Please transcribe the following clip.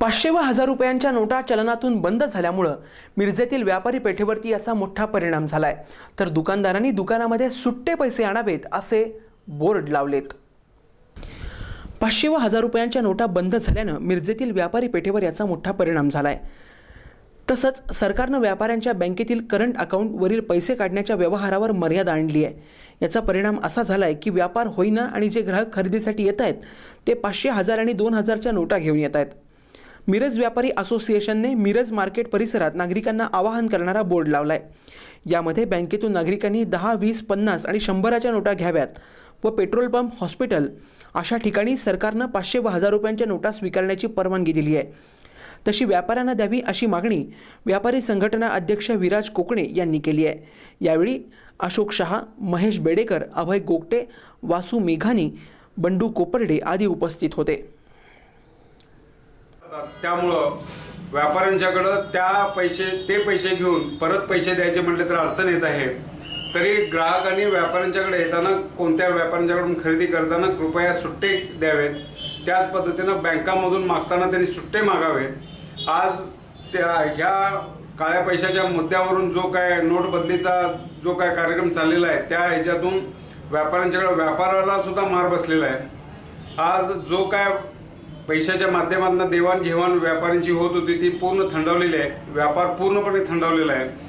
पाचशे व हजार रुपयांच्या नोटा चलनातून बंद झाल्यामुळं मिरजेतील व्यापारी पेठेवरती याचा मोठा परिणाम झालाय. तर दुकानदारांनी दुकानामध्ये सुट्टे पैसे आणावेत असे बोर्ड लावलेत. पाचशे व हजार रुपयांच्या नोटा बंद झाल्यानं मिरजेतील व्यापारी पेठेवर याचा मोठा परिणाम झालाय. तसंच सरकारनं व्यापाऱ्यांच्या बँकेतील करंट अकाउंटवरील पैसे काढण्याच्या व्यवहारावर मर्यादा आणली आहे. याचा परिणाम असा झाला आहे की व्यापार होईना आणि जे ग्राहक खरेदीसाठी येत आहेत ते पाचशे हजार आणि दोन हजारच्या नोटा घेऊन येत आहेत मिरज व्यापारी असोसिएशनने मिरज मार्केट परिसरात नागरिकांना आवाहन करणारा बोर्ड लावला आहे यामध्ये बँकेतून नागरिकांनी दहा वीस पन्नास आणि शंभराच्या नोटा घ्याव्यात व पेट्रोल पंप हॉस्पिटल अशा ठिकाणी सरकारनं पाचशे व हजार रुपयांच्या नोटा स्वीकारण्याची परवानगी दिली आहे. तशी व्यापाऱ्यांना द्यावी अशी मागणी व्यापारी संघटना अध्यक्ष विराज कोकणे यांनी केली आहे. यावेळी अशोक शहा महेश बेडेकर अभय गोगटे वासू मेघानी बंडू कोपर्डे आदी उपस्थित होते. त्यामुळं व्यापाऱ्यांच्याकडं त्या पैसे ते पैसे घेऊन परत पैसे द्यायचे म्हटले तर अडचण येत आहे. तरी ग्राहकांनी व्यापाऱ्यांच्याकडे येताना कोणत्या व्यापाऱ्यांच्याकडून खरेदी करताना कृपया सुट्टे द्यावेत? त्याच पद्धतीनं बँकामधून मागताना त्यांनी सुट्टे मागावेत. आज त्या ह्या काळ्या पैशाच्या मुद्द्यावरून जो काय नोटबदलीचा जो काय कार्यक्रम चाललेला आहे त्या ह्याच्यातून व्यापाऱ्यांच्याकडे व्यापाराला सुद्धा मार बसलेला आहे. आज जो काय पैशाच्या माध्यमातून देवाणघेवाण व्यापाऱ्यांची होत होती ती पूर्ण थंडावलेली आहे. व्यापार पूर्णपणे थंडावलेला आहे.